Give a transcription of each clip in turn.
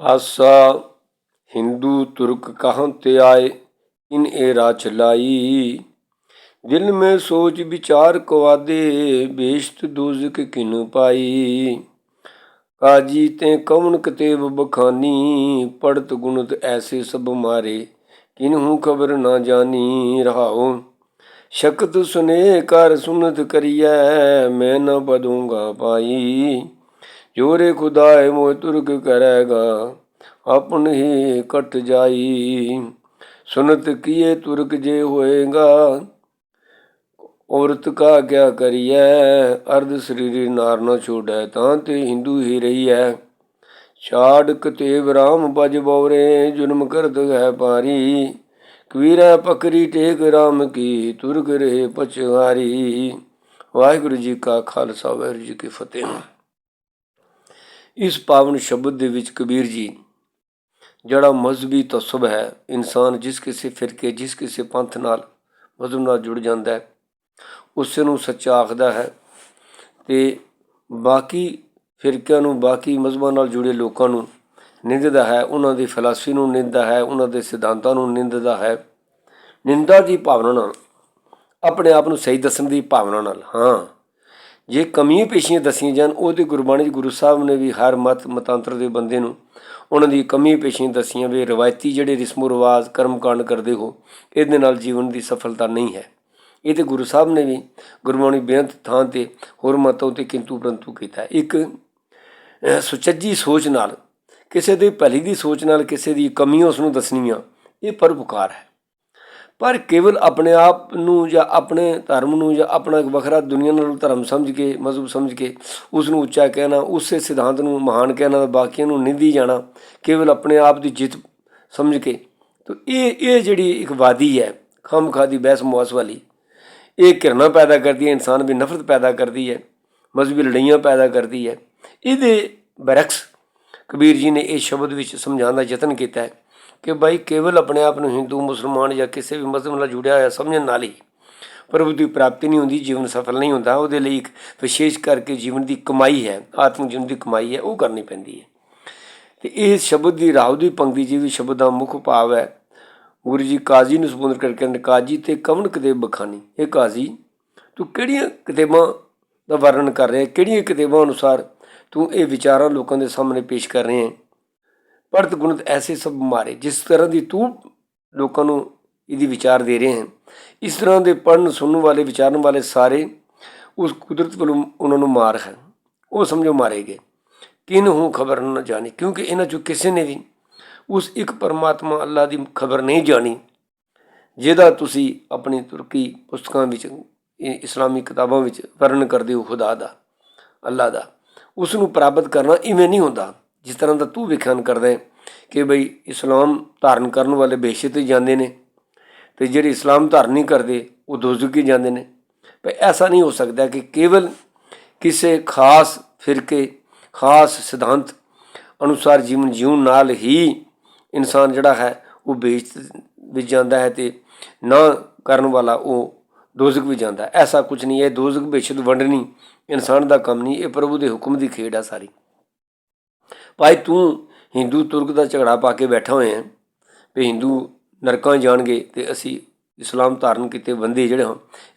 ਆਸਾ ਹਿੰਦੂ ਤੁਰਕ ਕਹਾਂ ਤੇ ਆਏ, ਇਨ ਇਹ ਰਾ ਚਲਾਈ ਦਿਲ ਮੈਂ ਸੋਚ ਵਿਚਾਰ ਕਵਾਦੇ, ਬੇਸ਼ਤ ਦੋਜ਼ਖ ਕਿਨ ਪਾਈ। ਕਾਜੀ ਤੇ ਕਵਨ ਕਤੇਬ ਬਖਾਨੀ, ਪੜਤ ਗੁਣਤ ਐਸੇ ਸਭ ਮਾਰੇ ਕਿਨਹੂ ਖਬਰ ਨਾ ਜਾਣੀ ਰਹਾਓ ਸ਼ਕਤ ਸੁਨੇ ਕਰ ਸੁਨਤ ਕਰੀਐ, ਮੈਂ ਨਾ ਬਦੂੰਗਾ ਪਾਈ। ਜੋਰੇ ਖੁਦਾਏ ਮੋਇ ਤੁਰਕ ਕਰੇਗਾ ਆਪਣ ਹੀ ਕਟ ਜਾਈ। ਸੁਨਤ ਕੀਏ ਤੁਰਕ ਜੇ ਹੋਏਗਾ, ਔਰਤ ਕਾ ਕਿਆ ਕਰੀਐ? ਅਰਧ ਸਰੀਰ ਨਾਰ ਨਾ ਛੋੜੈ, ਤਾਂ ਤੇ ਹਿੰਦੂ ਹੀ ਰਹੀਐ। ਛਾੜ ਕਤੇਵ ਰਾਮ ਬਜ ਬੋਰੇ, ਜੁਨਮ ਕਰਦ ਹੈ ਪਾਰੀ ਕਵੀਰਾ ਪਕਰੀ ਟੇਕ ਰਾਮ ਕੀ, ਤੁਰਗ ਰਹੇ ਪਛਵਾਰੀ ਵਾਹਿਗੁਰੂ ਜੀ ਕਾ ਖਾਲਸਾ, ਵਾਹਿਗੁਰੂ ਜੀ ਕੀ ਫਤਿਹ। ਇਸ ਪਾਵਨ ਸ਼ਬਦ ਦੇ ਵਿੱਚ ਕਬੀਰ ਜੀ, ਜਿਹੜਾ ਮਜ਼ਹਬੀ ਤਸਬ ਹੈ, ਇਨਸਾਨ ਜਿਸ ਕਿਸੇ ਫਿਰਕੇ, ਜਿਸ ਕਿਸੇ ਪੰਥ ਨਾਲ, ਮਜ਼ਹਬ ਨਾਲ ਜੁੜ ਜਾਂਦਾ ਹੈ, ਉਸ ਨੂੰ ਸੱਚਾ ਆਖਦਾ ਹੈ ਤੇ ਬਾਕੀ ਫਿਰਕਿਆਂ ਨੂੰ, ਬਾਕੀ ਮਜ਼ਹਬਾਂ ਨਾਲ ਜੁੜੇ ਲੋਕਾਂ ਨੂੰ ਨਿੰਦਦਾ ਹੈ, ਉਹਨਾਂ ਦੀ ਫਲਸਫੀ ਨੂੰ ਨਿੰਦਦਾ ਹੈ, ਉਹਨਾਂ ਦੇ ਸਿਧਾਂਤਾਂ ਨੂੰ ਨਿੰਦਦਾ ਹੈ। ਨਿੰਦਾ ਦੀ ਭਾਵਨਾ ਨਾਲ, ਆਪਣੇ ਆਪ ਨੂੰ ਸਹੀ ਦੱਸਣ ਦੀ ਭਾਵਨਾ ਨਾਲ, ਹਾਂ। ਜੇ ਕਮੀਆਂ ਪੇਸ਼ੀਆਂ ਦੱਸੀਆਂ ਜਾਣ ਉਹਦੇ ਗੁਰਬਾਣੀ 'ਚ ਗੁਰੂ ਸਾਹਿਬ ਨੇ ਵੀ ਹਰ ਮਤ ਮਤਾਂਤਰ ਦੇ ਬੰਦੇ ਨੂੰ ਉਹਨਾਂ ਦੀ ਕਮੀਆਂ ਪੇਸ਼ੀਆਂ ਦੱਸੀਆਂ ਵੀ ਰਵਾਇਤੀ ਜਿਹੜੇ ਰਿਸਮੋ ਰਿਵਾਜ, ਕਰਮਕਾਂਡ ਕਰਦੇ ਹੋ, ਇਹਦੇ ਨਾਲ ਜੀਵਨ ਦੀ ਸਫਲਤਾ ਨਹੀਂ ਹੈ। ਇਹ ਤੇ ਗੁਰੂ ਸਾਹਿਬ ਨੇ ਵੀ ਗੁਰਬਾਣੀ ਬੇਅੰਤ ਥਾਂ ਤੇ ਹੋਰ ਮਤੋਂ ਤੇ ਕਿੰਤੂ ਪਰੰਤੂ ਕੀਤਾ। ਇੱਕ ਸੁਚੱਜੀ ਸੋਚ ਨਾਲ, ਕਿਸੇ ਦੀ ਭਲੀ ਦੀ ਸੋਚ ਨਾਲ ਕਿਸੇ ਦੀ ਕਮੀਆਂ ਉਸ ਨੂੰ ਦੱਸਣੀਆਂ, ਇਹ ਪਰਉਪਕਾਰ ਹੈ। ਪਰ ਕੇਵਲ ਆਪਣੇ ਆਪ ਨੂੰ ਜਾਂ ਆਪਣੇ ਧਰਮ ਨੂੰ ਜਾਂ ਆਪਣਾ ਇੱਕ ਵੱਖਰਾ ਦੁਨੀਆ ਨਾਲ ਧਰਮ ਸਮਝ ਕੇ, ਮਜ਼ਹਬ ਸਮਝ ਕੇ ਉਸ ਨੂੰ ਉੱਚਾ ਕਹਿਣਾ, ਉਸੇ ਸਿਧਾਂਤ ਨੂੰ ਮਹਾਨ ਕਹਿਣਾ ਤੇ ਬਾਕੀਆਂ ਨੂੰ ਨਿੰਦੀ ਜਾਣਾ, ਕੇਵਲ ਆਪਣੇ ਆਪ ਦੀ ਜਿੱਤ ਸਮਝ ਕੇ। ਤਾਂ ਇਹ ਇਹ ਜਿਹੜੀ ਇੱਕ ਵਾਦੀ ਹੈ ਖਾਮਖਾ ਦੀ ਬਹਿਸ ਮੁਆਸ ਵਾਲੀ, ਇਹ ਘਿਰਨਾ ਪੈਦਾ ਕਰਦੀ ਹੈ, ਇਨਸਾਨ ਵੀ ਨਫ਼ਰਤ ਪੈਦਾ ਕਰਦੀ ਹੈ, ਮਜ਼ਹਬੀ ਲੜਾਈਆਂ ਪੈਦਾ ਕਰਦੀ ਹੈ। ਇਹਦੇ ਬਰਕਸ ਕਬੀਰ ਜੀ ਨੇ ਇਹ ਸ਼ਬਦ ਵਿੱਚ ਸਮਝਾਉਣ ਦਾ ਯਤਨ ਕੀਤਾ ਹੈ। ਕਿ ਬਾਈ ਕੇਵਲ ਆਪਣੇ ਆਪ ਨੂੰ ਹਿੰਦੂ, ਮੁਸਲਮਾਨ ਜਾਂ ਕਿਸੇ ਵੀ ਮਜ਼ਹਬ ਨਾਲ ਜੁੜਿਆ ਹੋਇਆ ਸਮਝਣ ਨਾਲ ਹੀ ਪ੍ਰਭੂ ਦੀ ਪ੍ਰਾਪਤੀ ਨਹੀਂ ਹੁੰਦੀ, ਜੀਵਨ ਸਫਲ ਨਹੀਂ ਹੁੰਦਾ। ਉਹਦੇ ਲਈ ਇੱਕ ਵਿਸ਼ੇਸ਼ ਕਰਕੇ ਜੀਵਨ ਦੀ ਕਮਾਈ ਹੈ, ਆਤਮਿਕ ਜੀਵਨ ਦੀ ਕਮਾਈ ਹੈ, ਉਹ ਕਰਨੀ ਪੈਂਦੀ ਹੈ। ਤੇ ਇਹ ਸ਼ਬਦ ਦੀ ਰਾਹ ਦੀ ਪੰਕਤੀ ਜੀ ਵੀ ਸ਼ਬਦ ਦਾ ਮੁੱਖ ਭਾਵ ਹੈ। ਗੁਰੂ ਜੀ ਕਾਜ਼ੀ ਨੂੰ ਸੰਬੋਧਨ ਕਰਕੇ ਕਹਿੰਦੇ, ਕਾਜ਼ੀ ਤੇ ਕਵਨ ਕਿਤਾਬ ਬਖਾਨੀ। ਇਹ ਕਾਜ਼ੀ, ਤੂੰ ਕਿਹੜੀਆਂ ਕਿਤਾਬਾਂ ਦਾ ਵਰਣਨ ਕਰ ਰਿਹਾ ਕਿਹੜੀਆਂ ਕਿਤਾਬਾਂ ਅਨੁਸਾਰ ਤੂੰ ਇਹ ਵਿਚਾਰਾਂ ਲੋਕਾਂ ਦੇ ਸਾਹਮਣੇ ਪੇਸ਼ ਕਰ ਰਹੇ ਹੈ? ਪੜਤ ਗੁਣਤ ਐਸੇ ਸਭ ਮਾਰੇ, ਜਿਸ ਤਰ੍ਹਾਂ ਦੀ ਤੂੰ ਲੋਕਾਂ ਨੂੰ ਇਹਦੀ ਵਿਚਾਰ ਦੇ ਰਹੇ ਹੈ ਇਸ ਤਰ੍ਹਾਂ ਦੇ ਪੜਨ ਸੁਣਨ ਵਾਲੇ, ਵਿਚਾਰਨ ਵਾਲੇ ਸਾਰੇ ਉਸ ਕੁਦਰਤ ਵੱਲੋਂ ਉਹਨਾਂ ਨੂੰ ਮਾਰ ਹੈ ਉਹ ਸਮਝੋ ਮਾਰੇ ਗਏ। ਕਿਨ ਹੂੰ ਖਬਰ ਨਾ ਜਾਣੀ, ਕਿਉਂਕਿ ਇਹਨਾਂ ਚੋਂ ਕਿਸੇ ਨੇ ਵੀ ਉਸ ਇੱਕ ਪਰਮਾਤਮਾ ਅੱਲਾ ਦੀ ਖਬਰ ਨਹੀਂ ਜਾਣੀ, ਜਿਹਦਾ ਤੁਸੀਂ ਆਪਣੀ ਤੁਰਕੀ ਪੁਸਤਕਾਂ ਵਿੱਚ ਇਸਲਾਮੀ ਕਿਤਾਬਾਂ ਵਿੱਚ ਵਰਣਨ ਕਰਦੇ ਹੋ ਖੁਦਾ ਦਾ, ਅੱਲਾ ਦਾ। ਉਸ ਨੂੰ ਪ੍ਰਾਪਤ ਕਰਨਾ ਇਵੇਂ ਨਹੀਂ ਹੁੰਦਾ। ਜਿਸ ਤਰ੍ਹਾਂ ਦਾ ਤੂੰ ਵਿਖਿਆਨ ਕਰਦਾ ਹੈ ਕਿ ਬਈ ਇਸਲਾਮ ਧਾਰਨ ਕਰਨ ਵਾਲੇ ਬੇਸ਼ਤ ਤੇ ਜਾਂਦੇ ਨੇ ਤੇ ਜਿਹੜੇ ਇਸਲਾਮ ਧਾਰਨ ਨਹੀਂ ਕਰਦੇ, ਉਹ ਦੋਜ਼ਖੀ ਜਾਂਦੇ ਨੇ। ਪਰ ਐਸਾ ਨਹੀਂ ਹੋ ਸਕਦਾ ਕਿ ਕੇਵਲ ਕਿਸੇ ਖਾਸ ਫਿਰਕੇ, ਖਾਸ ਸਿਧਾਂਤ ਅਨੁਸਾਰ ਜੀਵਨ ਜਿਉਣ ਨਾਲ ਹੀ ਇਨਸਾਨ ਜਿਹੜਾ ਹੈ, ਉਹ ਬੇਇੱਜ਼ਤ ਵਿੱਚ ਜਾਂਦਾ ਹੈ ਤੇ ਨਾ ਕਰਨ ਵਾਲਾ ਉਹ ਦੋਜ਼ਖ ਵੀ ਜਾਂਦਾ ਐਸਾ ਕੁਝ ਨਹੀਂ ਹੈ ਦੋਜ਼ਖ ਬੇਸ਼ਤ ਵੰਡਣੀ ਇਨਸਾਨ ਦਾ ਕੰਮ ਨਹੀਂ, ਇਹ ਪ੍ਰਭੂ ਦੇ ਹੁਕਮ ਦੀ ਖੇਡ ਆ ਸਾਰੀ। ਭਾਈ ਤੂੰ ਹਿੰਦੂ ਤੁਰਕ ਦਾ ਝਗੜਾ ਪਾ ਕੇ ਬੈਠਾ ਹੋਇਆ ਹੈ ਵੀ ਹਿੰਦੂ ਨਰਕਾਂ ਜਾਣਗੇ ਤੇ ਅਸੀਂ ਇਸਲਾਮ ਧਾਰਨ ਕੀਤੇ ਬੰਦੇ ਜਿਹੜੇ ਹਾਂ,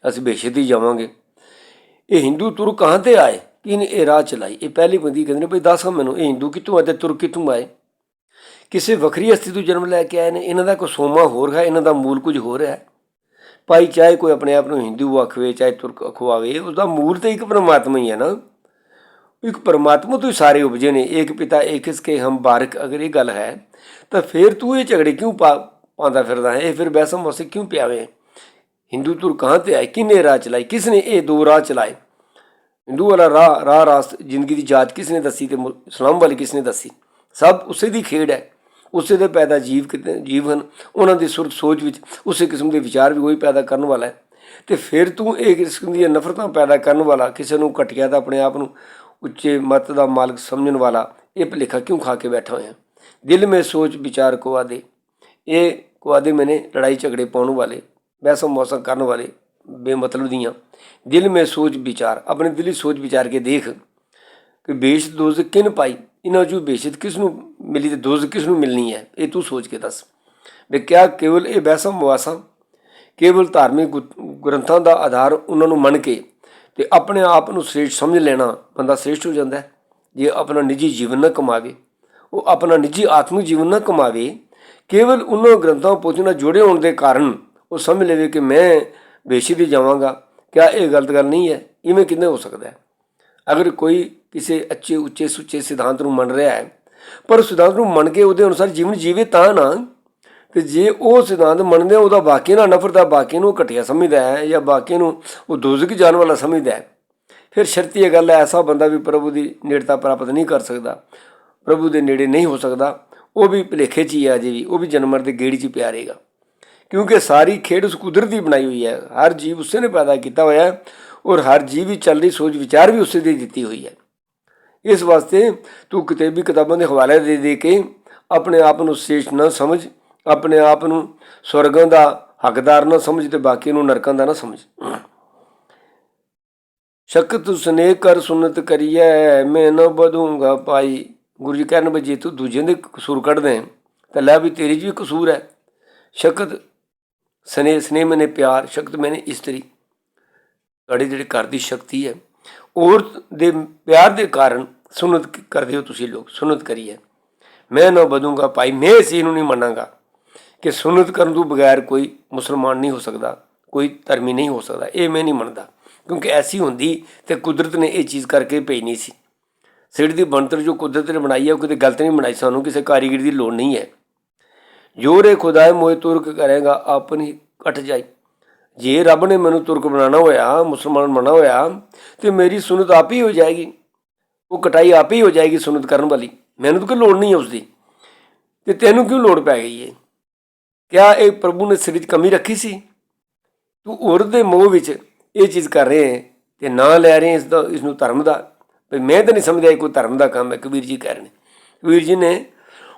ਅਸੀਂ ਬੇਸ਼ੱਕ ਹੀ ਜਾਵਾਂਗੇ। ਇਹ ਹਿੰਦੂ ਤੁਰਕ ਕਹਾਂ ਤੇ ਆਏ? ਕਿਨ ਇਹ ਰਾਹ ਚਲਾਈ? ਇਹ ਪਹਿਲੀ ਬੰਦੀ ਕਹਿੰਦੇ ਨੇ ਭਈ ਦੱਸ ਮੈਨੂੰ, ਇਹ ਹਿੰਦੂ ਕਿੱਥੋਂ ਆਏ ਤੇ ਤੁਰਕ ਕਿੱਥੋਂ ਆਏ? ਕਿਸੇ ਵੱਖਰੀ ਹਸਤੀ ਤੋਂ ਜਨਮ ਲੈ ਕੇ ਆਏ ਨੇ, ਇਹਨਾਂ ਦਾ ਕੋਈ ਸੋਮਾ ਹੋਰ ਹੈ, ਇਹਨਾਂ ਦਾ ਮੂਲ ਕੁਝ ਹੋਰ ਹੈ? ਭਾਈ ਚਾਹੇ ਕੋਈ ਆਪਣੇ ਆਪ ਨੂੰ ਹਿੰਦੂ ਆਖਵੇ, ਚਾਹੇ ਤੁਰਕ ਅਖਵਾਵੇ ਉਹਦਾ ਮੂਲ ਤੇ ਇੱਕ ਪਰਮਾਤਮਾ ਹੀ ਹੈ ਨਾ। ਇੱਕ ਪਰਮਾਤਮਾ ਤੋਂ ਹੀ ਸਾਰੇ ਉਪਜੇ ਨੇ, ਏਕ ਪਿਤਾ ਇੱਕ ਇਸਕੇ ਹਮ ਬਾਰਕ, ਅਗਰ ਇਹ ਗੱਲ ਹੈ, ਤਾਂ ਫਿਰ ਤੂੰ ਇਹ ਝਗੜੇ ਕਿਉਂ ਪਾ, ਪਾਉਂਦਾ ਫਿਰਦਾ ਹੈ? ਇਹ ਫਿਰ ਬੈਸਮ ਵਸੇ ਕਿਉਂ ਪਿਆਵੇ? ਹਿੰਦੂ ਤੁਰ ਕਹਾਂ ਤੇ ਆਏ? ਕਿਨੇ ਰਾਹ ਚਲਾਈ ਕਿਸ ਨੇ ਇਹ ਦੋ ਰਾਹ ਚਲਾਏ? ਹਿੰਦੂ ਵਾਲਾ ਰਾਹ ਰਾਹ ਰਾਸਤ, ਜ਼ਿੰਦਗੀ ਦੀ ਜਾਂਚ ਕਿਸ ਨੇ ਦੱਸੀ ਤੇ ਮੁ- ਇਸਲਾਮ ਵਾਲੀ ਕਿਸ ਨੇ ਦੱਸੀ? ਸਭ ਉਸੇ ਦੀ ਖੇਡ ਹੈ। ਉਸੇ ਦੇ ਪੈਦਾ ਜੀਵ ਕਿਤੇ, ਜੀਵ ਹਨ। ਉਹਨਾਂ ਦੀ ਸੁਰਤ ਸੋਚ ਵਿੱਚ ਉਸੇ ਕਿਸਮ ਦੇ ਵਿਚਾਰ ਵੀ ਉਹੀ ਪੈਦਾ ਕਰਨ ਵਾਲਾ ਹੈ। ਤੇ ਫਿਰ ਤੂੰ ਇਹ ਕਿਸਮ ਦੀਆਂ ਨਫ਼ਰਤਾਂ ਪੈਦਾ ਕਰਨ ਵਾਲਾ, ਕਿਸੇ ਨੂੰ ਘਟਿਆ ਤਾਂ ਆਪਣੇ ਆਪ ਨੂੰ ਉੱਚੇ ਮਤ ਦਾ ਮਾਲਕ ਸਮਝਣ ਵਾਲਾ ਇਹ ਭੁਲੇਖਾ ਕਿਉਂ ਖਾ ਕੇ ਬੈਠਾ ਹੋਇਆ? ਦਿਲ ਮੇ ਸੋਚ ਵਿਚਾਰ ਕੋ ਆਦੇ ਇਹ ਕੋ ਆਦੇ ਮੈਨੇ ਲੜਾਈ ਝਗੜੇ ਪਾਉਣ ਵਾਲੇ ਵੈਸਾ ਮੌਸਮ ਕਰਨ ਵਾਲੇ, ਬੇਮਤਲਬ ਦੀਆਂ। ਦਿਲ ਮੇ ਸੋਚ ਵਿਚਾਰ, ਆਪਣੇ ਦਿਲੀ ਸੋਚ ਵਿਚਾਰ ਕੇ ਦੇਖ ਕਿ ਬੇਸ਼ ਦੋਜ਼ ਕਿਨ ਪਾਈ? ਇਹਨਾਂ ਚੋਂ ਬੇਸ਼ੱਕ ਕਿਸ ਨੂੰ ਮਿਲੀ ਤੇ ਦੋਜ਼ਖ ਕਿਸ ਨੂੰ ਮਿਲਣੀ ਹੈ? ਇਹ ਤੂੰ ਸੋਚ ਕੇ ਦੱਸ। ਵੀ ਕਿਆ ਕੇਵਲ ਇਹ ਬਹਿਸਾਂ ਮੁਆਸਾਂ ਕੇਵਲ ਧਾਰਮਿਕ ਗੁ- ਗ੍ਰੰਥਾਂ ਦਾ ਆਧਾਰ ਉਹਨਾਂ ਨੂੰ ਮੰਨ ਕੇ ਤੇ ਆਪਣੇ ਆਪ ਨੂੰ ਸ੍ਰੇਸ਼ਟ ਸਮਝ ਲੈਣਾ ਬੰਦਾ ਸ੍ਰੇਸ਼ਟ ਹੋ ਜਾਂਦਾ ਹੈ। ਜੇ ਆਪਣਾ ਨਿੱਜੀ ਜੀਵਨ ਨਾ ਕਮਾਵੇ, ਉਹ ਆਪਣਾ ਨਿੱਜੀ ਆਤਮਿਕ ਜੀਵਨ ਨਾ ਕਮਾਵੇ, ਕੇਵਲ ਉਹਨਾਂ ਗ੍ਰੰਥਾਂ ਪੋਥੀਆਂ ਨਾਲ ਜੁੜੇ ਹੋਣ ਦੇ ਕਾਰਨ ਉਹ ਸਮਝ ਲਵੇ ਕਿ ਮੈਂ ਬੇਸ਼ੀ ਵੀ ਜਾਵਾਂਗਾ। ਕਿਆ ਇਹ ਗਲਤ ਗੱਲ ਨਹੀਂ ਹੈ? ਇਵੇਂ ਕਿੰਨੇ ਹੋ ਸਕਦਾ ਹੈ? ਅਗਰ ਕੋਈ ਕਿਸੇ ਅੱਛੇ, ਉੱਚੇ, ਸੁੱਚੇ ਸਿਧਾਂਤ ਨੂੰ ਮੰਨ ਰਿਹਾ ਹੈ, ਪਰ ਸਿਧਾਂਤ ਨੂੰ ਮੰਨ ਕੇ ਉਹਦੇ ਅਨੁਸਾਰ ਜੀਵਨ ਜੀਵੇ ਤਾਂ ਨਾ ਤੇ ਜੇ ਉਹ ਸਿਧਾਂਤ ਮੰਨਦੇ ਆ, ਉਹਦਾ ਬਾਕੀ ਨਾਲ ਨਫ਼ਰਤ ਆ ਬਾਕੀ ਨੂੰ ਘਟੀਆ ਸਮਝਦਾ ਹੈ ਜਾਂ ਬਾਕੀ ਨੂੰ ਉਹ ਦੋਜ਼ਖ ਜਾਣ ਵਾਲਾ ਸਮਝਦਾ ਹੈ। ਫਿਰ ਸ਼ਰਤੀ ਇਹ ਗੱਲ ਹੈ ਐਸਾ ਬੰਦਾ ਵੀ ਪ੍ਰਭੂ ਦੀ ਨੇੜਤਾ ਪ੍ਰਾਪਤ ਨਹੀਂ ਕਰ ਸਕਦਾ। ਪ੍ਰਭੂ ਦੇ ਨੇੜੇ ਨਹੀਂ ਹੋ ਸਕਦਾ। ਉਹ ਵੀ ਭਲੇਖੇ 'ਚ ਹੀ ਆ ਜੇ ਵੀ ਉਹ ਵੀ ਜਨਮਰ ਦੇ ਗੇੜੀ 'ਚ ਹੀ ਪਿਆ ਕਿਉਂਕਿ ਸਾਰੀ ਖੇਡ ਉਸ ਕੁਦਰਤ ਦੀ ਬਣਾਈ ਹੋਈ ਹੈ। ਹਰ ਜੀਵ ਉਸੇ ਨੇ ਪੈਦਾ ਕੀਤਾ ਹੋਇਆ ਹੈ ਔਰ ਹਰ ਜੀਵ ਦੀ ਚੱਲ ਰਹੀ ਸੋਚ ਵਿਚਾਰ ਵੀ ਉਸੇ ਦੀ ਦਿੱਤੀ ਹੋਈ ਹੈ। ਇਸ ਵਾਸਤੇ ਤੂੰ ਕਿਤਾਬੀ ਕਿਤਾਬਾਂ ਦੇ ਹਵਾਲੇ ਦੇ ਦੇ ਕੇ ਆਪਣੇ ਆਪ ਨੂੰ ਸ੍ਰੇਸ਼ਟ ਨਾ ਸਮਝ ਆਪਣੇ ਆਪ ਨੂੰ ਸਵਰਗਾਂ ਦਾ ਹੱਕਦਾਰ ਨਾ ਸਮਝ ਤੇ ਬਾਕੀ ਨੂੰ ਨਰਕਾਂ ਦਾ ਨਾ ਸਮਝ। ਸ਼ਕਤ ਸੁਨੇ ਕਰ ਸੁਨਤ ਕਰੀਐ, ਮੈਂ ਨਾ ਬਦੂੰਗਾ ਪਾਈ। ਗੁਰੂ ਜੀ ਕਹਿਣ ਵੀ ਜੇ ਤੂੰ ਦੂਜਿਆਂ ਦੇ ਕਸੂਰ ਕੱਢਦੇ, ਤਾਂ ਲੈ ਵੀ ਤੇਰੀ ਵੀ ਕਸੂਰ ਹੈ ਸ਼ਕਤ ਸਨੇ ਸਨੇ ਮੈਨੇ ਪਿਆਰ, ਸ਼ਕਤ ਮੈਨੇ ਇਸਤਰੀ। ਤੁਹਾਡੇ ਜਿਹੜੇ ਘਰ ਦੀ ਸ਼ਕਤੀ ਹੈ ਔਰਤ ਦੇ ਪਿਆਰ ਦੇ ਕਾਰਨ ਸੁਨਤ ਕਰਦੇ ਹੋ ਤੁਸੀਂ ਲੋਕ, ਸੁਨਤ ਕਰੀਏ ਮੈਂ ਨਾ ਬਦੂੰਗਾ ਭਾਈ ਮੈਂ ਇਸ ਨੂੰ ਨਹੀਂ ਮੰਨਾਂਗਾ। ਕਿ ਸੁਨਤ ਕਰਨ ਤੋਂ ਬਗੈਰ ਕੋਈ ਮੁਸਲਮਾਨ ਨਹੀਂ ਹੋ ਸਕਦਾ, ਕੋਈ ਧਰਮੀ ਨਹੀਂ ਹੋ ਸਕਦਾ। ਇਹ ਮੈਂ ਨਹੀਂ ਮੰਨਦਾ, ਕਿਉਂਕਿ ਐਸੀ ਹੁੰਦੀ ਤੇ ਕੁਦਰਤ ਨੇ ਇਹ ਚੀਜ਼ ਕਰਕੇ ਭੇਜਣੀ ਸੀ। ਸਿਰ ਦੀ ਬਣਤਰ ਜੋ ਕੁਦਰਤ ਨੇ ਬਣਾਈ ਹੈ ਉਹ ਕਿਤੇ ਗਲਤ ਨਹੀਂ ਬਣਾਈ। ਸਾਨੂੰ ਕਿਸੇ ਕਾਰੀਗਰੀ ਦੀ ਲੋੜ ਨਹੀਂ ਹੈ। ਜੋ ਰੇ ਖੁਦਾਏ ਮੋਏ ਤੁਰਕ ਕਰੇਗਾ ਆਪਣੀ ਕਟ ਜਾਈ। ਜੇ ਰੱਬ ਨੇ ਮੈਨੂੰ ਤੁਰਕ ਬਣਾਉਣਾ ਹੋਇਆ, ਮੁਸਲਮਾਨ ਬਣਾਉਣਾ ਹੋਇਆ, ਤੇ ਮੇਰੀ ਸੁਨਤ ਆਪ ਹੀ ਹੋ ਜਾਏਗੀ। ਉਹ ਕਟਾਈ ਆਪ ਹੀ ਹੋ ਜਾਏਗੀ ਸੁਨਤ ਕਰਨ ਵਾਲੀ। ਮੈਨੂੰ ਤਾਂ ਕੋਈ ਲੋੜ ਨਹੀਂ ਹੈ ਉਸਦੀ। ਤੇ ਤੈਨੂੰ ਕਿਉਂ ਲੋੜ ਪੈ ਗਈ ਹੈ ਕਿਆ ਇਹ ਪ੍ਰਭੂ ਨੇ ਸਿਰ 'ਚ ਕਮੀ ਰੱਖੀ ਸੀ? ਤੂੰ ਔਰਤ ਦੇ ਮੋਹ ਵਿੱਚ ਇਹ ਚੀਜ਼ ਕਰ ਰਹੇ ਹੈ ਤੇ ਨਾਂ ਲੈ ਰਹੇ ਹੈ ਇਸ ਦਾ, ਇਸ ਨੂੰ ਧਰਮ ਦਾ। ਵੀ ਮੈਂ ਤਾਂ ਨਹੀਂ ਸਮਝਿਆ ਇਹ ਕੋਈ ਧਰਮ ਦਾ ਕੰਮ ਹੈ, ਕਬੀਰ ਜੀ ਕਹਿ ਰਹੇ ਨੇ। ਕਬੀਰ ਜੀ ਨੇ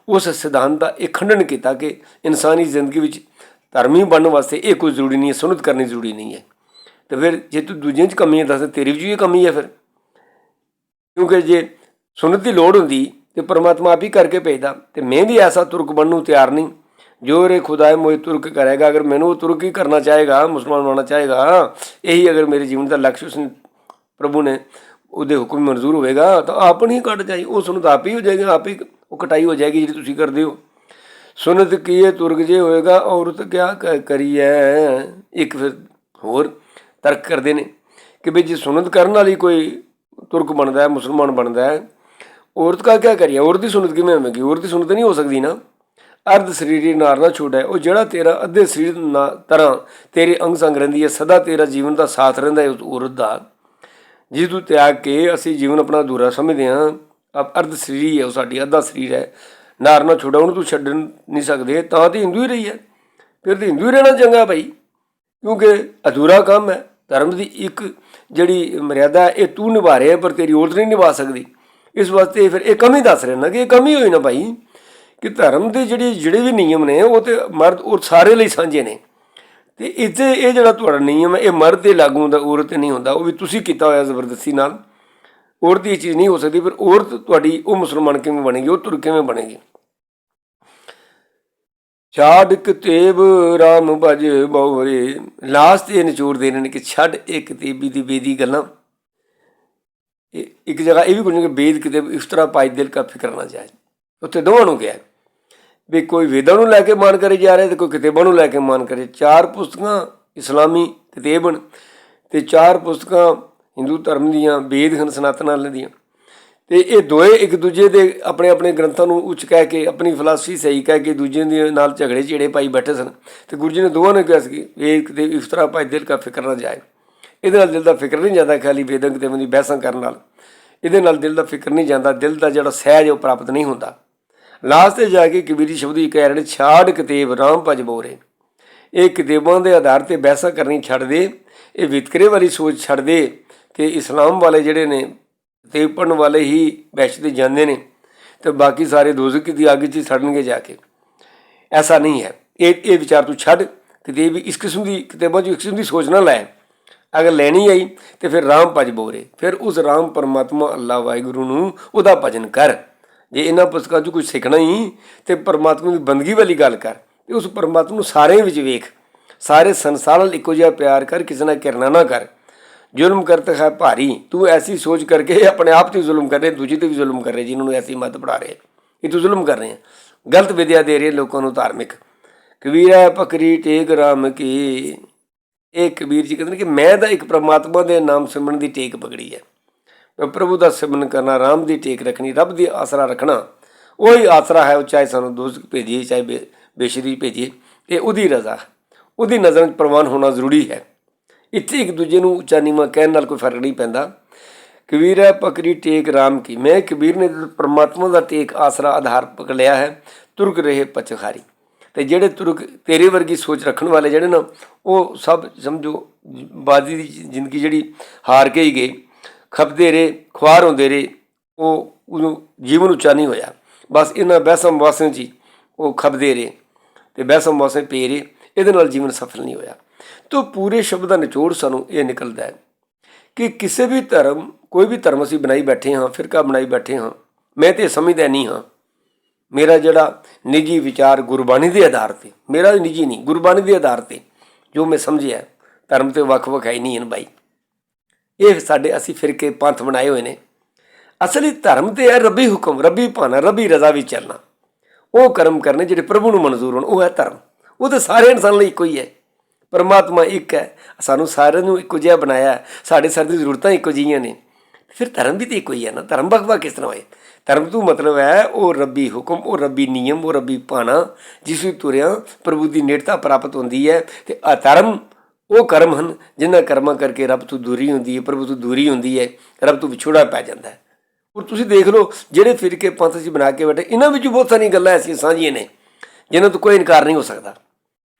ਉਸ ਸਿਧਾਂਤ ਦਾ ਇਹ ਖੰਡਨ ਕੀਤਾ ਕਿ ਇਨਸਾਨੀ ਜ਼ਿੰਦਗੀ ਵਿੱਚ ਧਰਮੀ ਬਣਨ ਵਾਸਤੇ ਇਹ ਕੋਈ ਜ਼ਰੂਰੀ ਨਹੀਂ ਹੈ, ਸੁਨਤ ਕਰਨੀ ਜ਼ਰੂਰੀ ਨਹੀਂ ਹੈ। ਤੇ ਫਿਰ ਜੇ ਤੂੰ ਦੂਜਿਆਂ 'ਚ ਕਮੀ ਹੈ, ਦੱਸ ਤੇਰੀ ਵਿੱਚ ਵੀ ਇਹ ਕਮੀ ਹੈ ਫਿਰ? ਕਿਉਂਕਿ ਜੇ ਸੁਨਤ ਦੀ ਲੋੜ ਹੁੰਦੀ ਤੇ ਪਰਮਾਤਮਾ ਆਪ ਹੀ ਕਰਕੇ ਭੇਜਦਾ ਤੇ ਮੈਂ ਵੀ ਐਸਾ ਤੁਰਕ ਬਣਨ ਨੂੰ ਤਿਆਰ ਨਹੀਂ। ਜੋ ਰੇ ਖੁਦਾਏ ਮੋਏ ਤੁਰਕ ਕਰੇਗਾ, ਅਗਰ ਮੈਨੂੰ ਉਹ ਤੁਰਕ ਹੀ ਕਰਨਾ ਚਾਹੇਗਾ, ਮੁਸਲਮਾਨ ਬਣਨਾ ਚਾਹੇਗਾ, ਇਹੀ ਅਗਰ ਮੇਰੇ ਜੀਵਨ ਦਾ ਲਕਸ਼ ਉਸ ਪ੍ਰਭੂ ਨੇ ਉਹਦੇ ਹੁਕਮ ਮਨਜ਼ੂਰ ਹੋਵੇਗਾ, ਤਾਂ ਆਪਣੀ ਕੱਟ ਜਾਈ, ਉਹ ਸੁਨਤ ਆਪ ਹੀ ਹੋ ਜਾਏਗਾ, ਆਪ ਹੀ ਉਹ ਕਟਾਈ ਹੋ ਜਾਏਗੀ ਜਿਹੜੀ ਤੁਸੀਂ ਕਰਦੇ ਹੋ। ਸੁਨਤ ਕੀਏ ਤੁਰਕ ਜੇ ਹੋਏਗਾ, ਔਰਤ ਕਿਆ ਕ- ਕਰੀਐ? ਇੱਕ ਫਿਰ ਹੋਰ ਤਰਕ ਕਰਦੇ ਨੇ ਕਿ ਵੀ ਜੇ ਸੁਨਤ ਕਰਨ ਵਾਲੀ ਕੋਈ ਤੁਰਕ ਬਣਦਾ ਹੈ, ਮੁਸਲਮਾਨ ਬਣਦਾ ਹੈ, ਔਰਤ ਕਾ ਕਿਆ ਕਰੀਏ? ਔਰਤ ਦੀ ਸੁਨਤ ਕਿਵੇਂ ਹੋਵੇਗੀ? ਔਰਤ ਦੀ ਸੁਨਤ ਨਹੀਂ ਹੋ ਸਕਦੀ ਨਾ। ਅਰਧ ਸਰੀਰੀ ਨਾਰ ਨਾ ਛੋੜੈ ਉਹ ਜਿਹੜਾ ਤੇਰਾ ਅੱਧੇ ਸਰੀਰ ਨਾ ਤਰ੍ਹਾਂ ਤੇਰੇ ਅੰਗ ਸੰਗ ਰਹਿੰਦੀ ਹੈ, ਸਦਾ ਤੇਰਾ ਜੀਵਨ ਦਾ ਸਾਥ ਰਹਿੰਦਾ ਹੈ ਉਸ ਔਰਤ ਦਾ। ਜਿਸ ਨੂੰ ਤਿਆਗ ਕੇ ਅਸੀਂ ਜੀਵਨ ਆਪਣਾ ਅਧੂਰਾ ਸਮਝਦੇ ਹਾਂ। ਆਪ ਅਰਧ ਸਰੀਰੀ ਹੈ ਉਹ ਸਾਡੀ, ਅੱਧਾ ਸਰੀਰ ਹੈ। ਨਾਰ ਨਾ ਛੋੜਾ ਉਹਨੂੰ ਤੂੰ ਛੱਡ ਨਹੀਂ ਸਕਦੇ, ਤਾਂ ਤੇ ਹਿੰਦੂ ਹੀ ਰਹੀ ਹੈ। ਫਿਰ ਤੇ ਹਿੰਦੂ ਹੀ ਰਹਿਣਾ ਚੰਗਾ ਭਾਈ ਕਿਉਂਕਿ ਅਧੂਰਾ ਕੰਮ ਹੈ। ਧਰਮ ਦੀ ਇੱਕ ਜਿਹੜੀ ਮਰਿਆਦਾ ਇਹ ਤੂੰ ਨਿਭਾ ਰਿਹਾ ਪਰ ਤੇਰੀ ਔਰਤ ਨਹੀਂ ਨਿਭਾ ਸਕਦੀ। ਇਸ ਵਾਸਤੇ ਫਿਰ ਇਹ ਕਮੀ ਦੱਸ ਰਹੇ ਨਾ ਕਿ ਇਹ ਕਮੀ ਹੋਈ ਨਾ ਭਾਈ ਕਿ ਧਰਮ ਦੇ ਜਿਹੜੇ ਜਿਹੜੇ ਵੀ ਨਿਯਮ ਨੇ, ਉਹ ਤੇ ਮਰਦ ਔਰ ਸਾਰੇ ਲਈ ਸਾਂਝੇ ਨੇ। ਤੇ ਇੱਥੇ ਇਹ ਜਿਹੜਾ ਤੁਹਾਡਾ ਨਿਯਮ ਹੈ, ਇਹ ਮਰਦ ਤੇ ਲਾਗੂ ਹੁੰਦਾ, ਔਰਤ ਤੇ ਨਹੀਂ ਹੁੰਦਾ, ਉਹ ਵੀ ਤੁਸੀਂ ਕੀਤਾ ਹੋਇਆ ਜ਼ਬਰਦਸਤੀ ਨਾਲ। ਔਰਤ ਦੀ ਇਹ ਚੀਜ਼ ਨਹੀਂ ਹੋ ਸਕਦੀ ਪਰ ਔਰਤ ਤੁਹਾਡੀ, ਉਹ ਮੁਸਲਮਾਨ ਕਿਵੇਂ ਬਣੇਗੀ, ਉਹ ਤੁਰ ਕਿਵੇਂ ਬਣੇਗੀ? ਛਾੜ ਤੇਬ, ਰਾਮ ਭਜ ਬਉਰੇ ਲਾਸਟ ਇਹ ਨਿਚੋੜ ਦੇ ਰਹੇ ਨੇ ਕਿ ਛੱਡ ਇਹ ਕਿਤੇਬੀ ਦੀ ਬੇਦੀ ਗੱਲਾਂ। ਇਹ ਇੱਕ ਜਗ੍ਹਾ ਇਹ ਵੀ ਕੁਝ ਕਿ ਬੇਦ ਕਿਤੇਬ ਇਸ ਤਰ੍ਹਾਂ ਪਾਈ ਦਿਲ ਕਾ ਫਿਕਰ ਨਾ ਜਾਏ। ਉੱਥੇ ਦੋਵਾਂ ਨੂੰ ਗਿਆ ਵੀ ਕੋਈ ਵੇਦਾਂ ਨੂੰ ਲੈ ਕੇ ਮਾਨ ਕਰੇ ਜਾ ਰਿਹਾ ਤੇ ਕੋਈ ਕਿਤਾਬਾਂ ਨੂੰ ਲੈ ਕੇ ਮਾਨ ਕਰੇ। ਚਾਰ ਪੁਸਤਕਾਂ ਇਸਲਾਮੀ ਕਿਤਾਬਨ ਤੇ ਚਾਰ ਪੁਸਤਕਾਂ ਹਿੰਦੂ ਧਰਮ ਦੀਆਂ, ਵੇਦ ਹਨ, ਸਨਾਤਨ ਵਾਲੇ ਦੀਆਂ। ਤੇ ਇਹ ਦੋਏ ਇੱਕ ਦੂਜੇ ਦੇ ਆਪਣੇ ਆਪਣੇ ਗ੍ਰੰਥਾਂ ਨੂੰ ਉੱਚ ਕਹਿ ਕੇ, ਆਪਣੀ ਫਿਲਾਸਫੀ ਸਹੀ ਕਹਿ ਕੇ ਦੂਜੇ ਦੇ ਨਾਲ ਝਗੜੇ ਝੇੜੇ ਪਾਈ ਬੈਠੇ ਸਨ। ਤੇ ਗੁਰੂ ਜੀ ਨੇ ਦੋਵਾਂ ਨੇ ਕਿਹਾ ਸੀ ਕਿ ਇਹ ਕਿਤੇ ਇਸ ਤਰ੍ਹਾਂ ਭਾਈ ਦਿਲ ਕਾ ਫਿਕਰ ਨਾ ਜਾਏ। ਇਹਦੇ ਨਾਲ ਦਿਲ ਦਾ ਫਿਕਰ ਨਹੀਂ ਜਾਂਦਾ ਖਾਲੀ ਵੇਦਕ ਤੇ ਦੀ ਬਹਿਸਾਂ ਕਰਨ ਨਾਲ। ਇਹਦੇ ਨਾਲ ਦਿਲ ਦਾ ਫਿਕਰ ਨਹੀਂ ਜਾਂਦਾ। ਦਿਲ ਦਾ ਜਿਹੜਾ ਸਹਿਜ ਉਹ ਪ੍ਰਾਪਤ ਨਹੀਂ ਹੁੰਦਾ। ਲਾਸਟ ਤੇ ਜਾ ਕੇ ਕਬੀਰੀ ਸ਼ਬਦੀ ਹੀ ਛਾੜ ਕਿਤੇਬ ਰਾਮ ਭਜ ਬੋਰੇ ਇਹ ਕਿਤੇਬਾਂ ਦੇ ਆਧਾਰ ਤੇ ਬਹਿਸਾਂ ਕਰਨੀ ਛੱਡ ਦੇ, ਇਹ ਵਿਤਕਰੇ ਵਾਲੀ ਸੋਚ ਛੱਡ ਦੇ ਕਿ ਇਸਲਾਮ ਵਾਲੇ ਜਿਹੜੇ ਨੇ ਤੇ ਪੜਨ ਵਾਲੇ ਹੀ ਬੈਸ਼ਤੇ ਜਾਂਦੇ ਨੇ ਤੇ ਬਾਕੀ ਸਾਰੇ ਦੋਜ਼ਖ ਦੀ ਅੱਗ 'ਚ ਹੀ ਸੜਨਗੇ ਜਾ ਕੇ। ਐਸਾ ਨਹੀਂ ਹੈ। ਇਹ ਇਹ ਵਿਚਾਰ ਤੂੰ ਛੱਡ ਕਿਤੇ ਵੀ ਇਸ ਕਿਸਮ ਦੀ ਕਿਤਾਬਾਂ 'ਚ ਇਸ ਕਿਸਮ ਦੀ ਸੋਚ ਨਾ ਲੈ। ਅਗਰ ਲੈਣੀ ਆਈ ਤੇ ਫਿਰ ਰਾਮ ਭਜ ਬੋਰੇ ਫਿਰ ਉਸ ਰਾਮ ਪਰਮਾਤਮਾ ਅੱਲਾ ਵਾਹਿਗੁਰੂ ਨੂੰ ਉਹਦਾ ਭਜਨ ਕਰ। ਜੇ ਇਹਨਾਂ ਪੁਸਤਕਾਂ 'ਚ ਕੁਝ ਸਿੱਖਣਾ ਹੀ, ਤੇ ਪਰਮਾਤਮਾ ਦੀ ਬੰਦਗੀ ਵਾਲੀ ਗੱਲ ਕਰ, ਤੇ ਉਸ ਪਰਮਾਤਮਾ ਨੂੰ ਸਾਰਿਆਂ ਵਿੱਚ ਵੇਖ। ਸਾਰੇ ਸੰਸਾਰ ਨਾਲ ਇੱਕੋ ਜਿਹਾ ਪਿਆਰ ਕਰ, ਕਿਸੇ ਨਾਲ ਕਿਰਨਾ ਨਾ ਕਰ। ਜ਼ੁਲਮ ਕਰਤਾ ਹੈ ਭਾਰੀ, ਤੂੰ ਐਸੀ ਸੋਚ ਕਰਕੇ ਆਪਣੇ ਆਪ ਤੇ ਜ਼ੁਲਮ ਕਰ ਰਹੇ, ਦੂਜੇ ਤੇ ਵੀ ਜ਼ੁਲਮ ਕਰ ਰਹੇ ਜਿਨ੍ਹਾਂ ਨੂੰ ਐਸੀ ਮਤ ਪੜਾ ਰਹੇ ਇਹ ਤੂੰ ਜ਼ੁਲਮ ਕਰ ਰਹੇ। ਹੈ ਗਲਤ ਵਿਦਿਆ ਦੇ ਰਹੇ ਲੋਕਾਂ ਨੂੰ ਧਾਰਮਿਕ। ਕਬੀਰ ਹੈ ਪਕਰੀ ਟੇਕ ਰਾਮ ਕੀ। ਇਹ ਕਬੀਰ ਜੀ ਕਹਿੰਦੇ ਨੇ ਕਿ ਮੈਂ ਤਾਂ ਇੱਕ ਪ੍ਰਮਾਤਮਾ ਦੇ ਨਾਮ ਸਿਮਰਨ ਦੀ ਟੇਕ ਪਕੜੀ ਹੈ। ਪ੍ਰਭੂ ਦਾ ਸਿਮਰਨ ਕਰਨਾ, ਰਾਮ ਦੀ ਟੇਕ ਰੱਖਣੀ, ਰੱਬ ਦੀ ਆਸਰਾ ਰੱਖਣਾ, ਉਹੀ ਆਸਰਾ ਹੈ ਚਾਹੇ ਸਾਨੂੰ ਦੋਸਤ ਭੇਜੀਏ, ਚਾਹੇ ਬੇ- ਬੇਸ਼ਰੀ ਭੇਜੀਏ, ਇਹ ਉਹਦੀ ਰਜ਼ਾ ਉਹਦੀ ਨਜ਼ਰ ਵਿੱਚ ਪ੍ਰਵਾਨ ਹੋਣਾ ਜ਼ਰੂਰੀ ਹੈ। ਇੱਥੇ ਇੱਕ ਦੂਜੇ ਨੂੰ ਉੱਚਾ ਨੀਵਾਂ ਕਹਿਣ ਨਾਲ ਕੋਈ ਫ਼ਰਕ ਨਹੀਂ ਪੈਂਦਾ। ਕਬੀਰ ਹੈ ਪਕੜੀ ਟੇਕ ਰਾਮ ਕੀ। ਮੈਂ ਕਬੀਰ ਨੇ ਪਰਮਾਤਮਾ ਦਾ ਟੇਕ ਆਸਰਾ ਆਧਾਰ ਪਕੜ ਲਿਆ ਹੈ, ਤੁਰਕ ਰਹੇ ਪਚਖਾਰੀ। ਤੇ ਜਿਹੜੇ ਤੁਰਕ ਤੇਰੇ ਵਰਗੀ ਸੋਚ ਰੱਖਣ ਵਾਲੇ ਜਿਹੜੇ ਨਾ, ਉਹ ਸਭ ਸਮਝੋ ਬਾਦੀ ਦੀ ਜ਼ਿੰਦਗੀ ਜਿਹੜੀ ਹਾਰ ਕੇ ਹੀ ਗਏ। ਖਪਦੇ ਰਹੇ, ਖੁਆਰ ਹੁੰਦੇ ਰਹੇ, ਉਹ ਉਹਨੂੰ ਜੀਵਨ ਉੱਚਾ ਨਹੀਂ ਹੋਇਆ। ਬਸ ਇਹਨਾਂ ਬਹਿਸਮ ਵਾਸਾਂ 'ਚ ਹੀ ਉਹ ਖਪਦੇ ਰਹੇ ਤੇ ਬਹਿਸਮ ਵਾਸਾਂ ਪੇ ਰਹੇ, ਇਹਦੇ ਨਾਲ ਜੀਵਨ ਸਫਲ ਨਹੀਂ ਹੋਇਆ। ਤੋ ਪੂਰੇ ਸ਼ਬਦ ਦਾ ਨਿਚੋੜ ਸਾਨੂੰ ਇਹ ਨਿਕਲਦਾ ਹੈ ਕਿ ਕਿਸੇ ਵੀ ਧਰਮ, ਕੋਈ ਵੀ ਧਰਮ ਅਸੀਂ ਬਣਾਈ ਬੈਠੇ ਹਾਂ, ਫਿਰਕਾ ਬਣਾਈ ਬੈਠੇ ਹਾਂ, ਮੈਂ ਤੇ ਸਮਝਦਾ ਨਹੀਂ ਹਾਂ। ਮੇਰਾ ਜਿਹੜਾ ਨਿੱਜੀ ਵਿਚਾਰ ਗੁਰਬਾਣੀ ਦੇ ਆਧਾਰ ਤੇ, ਮੇਰਾ ਨਿੱਜੀ ਨਹੀਂ, ਗੁਰਬਾਣੀ ਦੇ ਆਧਾਰ ਤੇ ਜੋ ਮੈਂ ਸਮਝਿਆ, ਧਰਮ ਤੇ ਵੱਖ-ਵੱਖ ਹੈ ਹੀ ਨਹੀਂ ਹਨ ਬਾਈ। ਇਹ ਸਾਡੇ ਅਸੀਂ ਫਿਰਕੇ ਪੰਥ ਬਣਾਏ ਹੋਏ ਨੇ। ਅਸਲੀ ਧਰਮ ਤੇ ਹੈ ਰੱਬੀ ਹੁਕਮ, ਰੱਬੀ ਭਾਣਾ, ਰੱਬੀ ਰਜ਼ਾ ਵਿੱਚ ਚੱਲਣਾ। ਉਹ ਕਰਮ ਕਰਨੇ ਜਿਹੜੇ ਪ੍ਰਭੂ ਨੂੰ ਮਨਜ਼ੂਰ ਹੋਣ, ਉਹ ਹੈ ਧਰਮ। ਉਹ ਤਾਂ ਸਾਰੇ ਇਨਸਾਨ ਲਈ ਇੱਕੋ ਹੀ ਹੈ। ਪਰਮਾਤਮਾ ਇੱਕ ਹੈ। ਸਾਨੂੰ ਸਾਰਿਆਂ ਨੂੰ ਇੱਕੋ ਜਿਹਾ ਬਣਾਇਆ ਸਾਡੇ ਸਰ ਦੀ ਜ਼ਰੂਰਤਾਂ ਇੱਕੋ ਜਿਹੀਆਂ ਨੇ। ਫਿਰ ਧਰਮ ਵੀ ਤਾਂ ਇੱਕੋ ਹੀ ਹੈ ਨਾ। ਧਰਮ ਬਖਵਾ ਕਿਸ ਤਰ੍ਹਾਂ ਹੋਏ? ਧਰਮ ਤੋਂ ਮਤਲਬ ਹੈ ਉਹ ਰੱਬੀ ਹੁਕਮ, ਉਹ ਰੱਬੀ ਨਿਯਮ, ਉਹ ਰੱਬੀ ਪਾਣਾ ਜਿਸ ਨੂੰ ਤੁਰਿਆ ਪ੍ਰਭੂ ਦੀ ਨੇੜਤਾ ਪ੍ਰਾਪਤ ਹੁੰਦੀ ਹੈ ਤੇ ਅਧਰਮ ਉਹ ਕਰਮ ਹਨ, ਜਿਨ੍ਹਾਂ ਕਰਮਾਂ ਕਰਕੇ ਰੱਬ ਤੋਂ ਦੂਰੀ ਹੁੰਦੀ ਹੈ, ਪ੍ਰਭੂ ਤੋਂ ਦੂਰੀ ਹੁੰਦੀ ਹੈ, ਰੱਬ ਤੋਂ ਵਿਛੋੜਾ ਪੈ ਜਾਂਦਾ ਹੈ। ਔਰ ਤੁਸੀਂ ਦੇਖ ਲਓ, ਜਿਹੜੇ ਫਿਰਕੇ ਪੰਥ ਅਸੀਂ ਬਣਾ ਕੇ ਬੈਠੇ, ਇਹਨਾਂ ਵਿੱਚ ਬਹੁਤ ਸਾਰੀਆਂ ਗੱਲਾਂ ਐਸੀਆਂ ਸਾਂਝੀਆਂ ਨੇ, ਜਿਨ੍ਹਾਂ ਤੋਂ ਕੋਈ ਇਨਕਾਰ ਨਹੀਂ ਹੋ ਸਕਦਾ,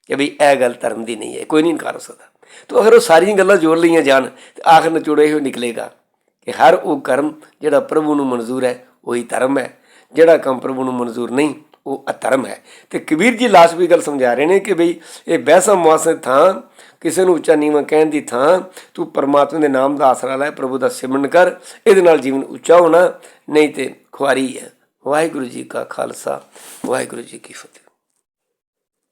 ਕਿ ਵੀ ਇਹ ਗੱਲ ਧਰਮ ਦੀ ਨਹੀਂ ਹੈ, ਕੋਈ ਨਹੀਂ ਇਨਕਾਰ ਹੋ ਸਕਦਾ। ਤਾਂ ਅਗਰ ਉਹ ਸਾਰੀਆਂ ਗੱਲਾਂ ਜੋੜ ਲਈਆਂ ਜਾਣ, ਤੇ ਆਖਰ ਨਿਚੋੜੇ ਇਹੋ ਨਿਕਲੇਗਾ, ਕਿ ਹਰ ਉਹ ਕਰਮ ਜਿਹੜਾ ਪ੍ਰਭੂ ਨੂੰ ਮਨਜ਼ੂਰ ਹੈ, ਉਹੀ ਧਰਮ ਹੈ, ਜਿਹੜਾ ਕੰਮ ਪ੍ਰਭੂ ਨੂੰ ਮਨਜ਼ੂਰ ਨਹੀਂ ਉਹ ਅਧਰਮ ਹੈ। ਤੇ ਕਬੀਰ ਜੀ ਲਾਸ਼ ਵੀ ਗੱਲ ਸਮਝਾ ਰਹੇ ਨੇ ਕਿ ਬਈ ਇਹ ਬਹਿਸਾ ਮੁਆਸੇ ਥਾਂ, ਕਿਸੇ ਨੂੰ ਉੱਚਾ ਨੀਵਾਂ ਕਹਿਣ ਦੀ ਥਾਂ, ਤੂੰ ਪਰਮਾਤਮਾ ਦੇ ਨਾਮ ਦਾ ਆਸਰਾ ਲੈ, ਪ੍ਰਭੂ ਦਾ ਸਿਮਰਨ ਕਰ, ਇਹਦੇ ਨਾਲ ਜੀਵਨ ਉੱਚਾ ਹੋਣਾ, ਨਹੀਂ ਤੇ ਖੁਆਰੀ ਹੈ। ਵਾਹਿਗੁਰੂ ਜੀ ਕਾ ਖਾਲਸਾ, ਵਾਹਿਗੁਰੂ ਜੀ ਕੀ ਫਤਿਹ।